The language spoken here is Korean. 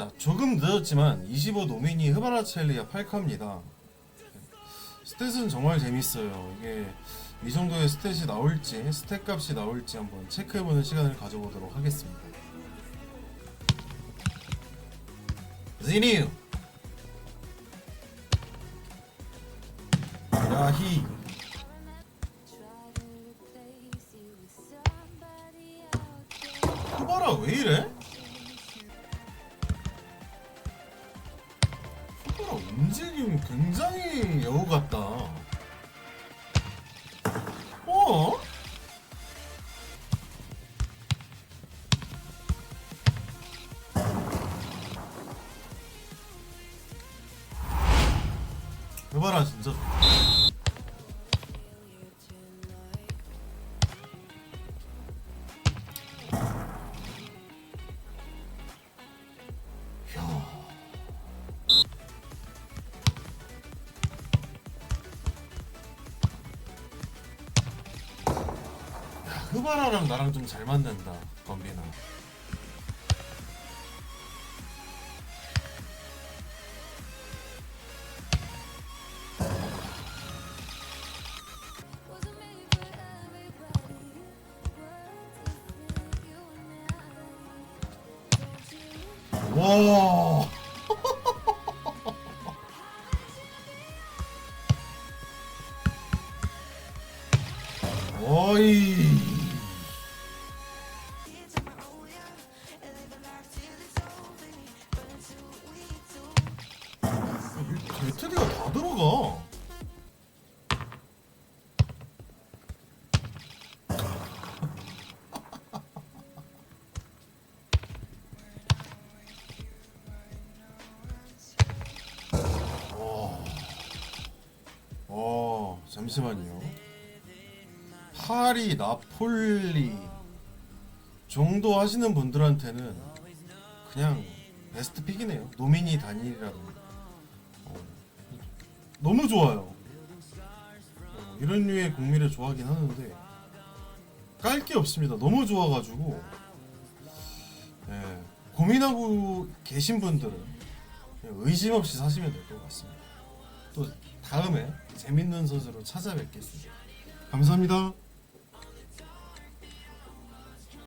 자 조금 늦었지만 25 노미니 흐바라첼리아 8카입니다. 스탯은 정말 재밌어요. 이게 이 정도의 스탯이 나올지 스탯 값이 나올지 한번 체크해보는 시간을 가져보도록 하겠습니다. 지니우 야히! 후바라 왜 이래? 후바라 움직임 굉장히 여우 같다. 어? 후바라 진짜. 야, 흐바라랑 나랑 좀 잘 맞는다, 건비나. 와. 어이. 배터리가 다 들어가. 잠시만요. 파리, 나폴리 정도 하시는 분들한테는 그냥 베스트 픽이네요. 노미니 단일이라도 어, 너무 좋아요. 어, 이런 류의 국미를 좋아하긴 하는데 깔 게 없습니다. 너무 좋아가지고 예, 고민하고 계신 분들은 의심 없이 사시면 될 것 같습니다. 또 다음에 재밌는 선수로 찾아뵙겠습니다. 감사합니다.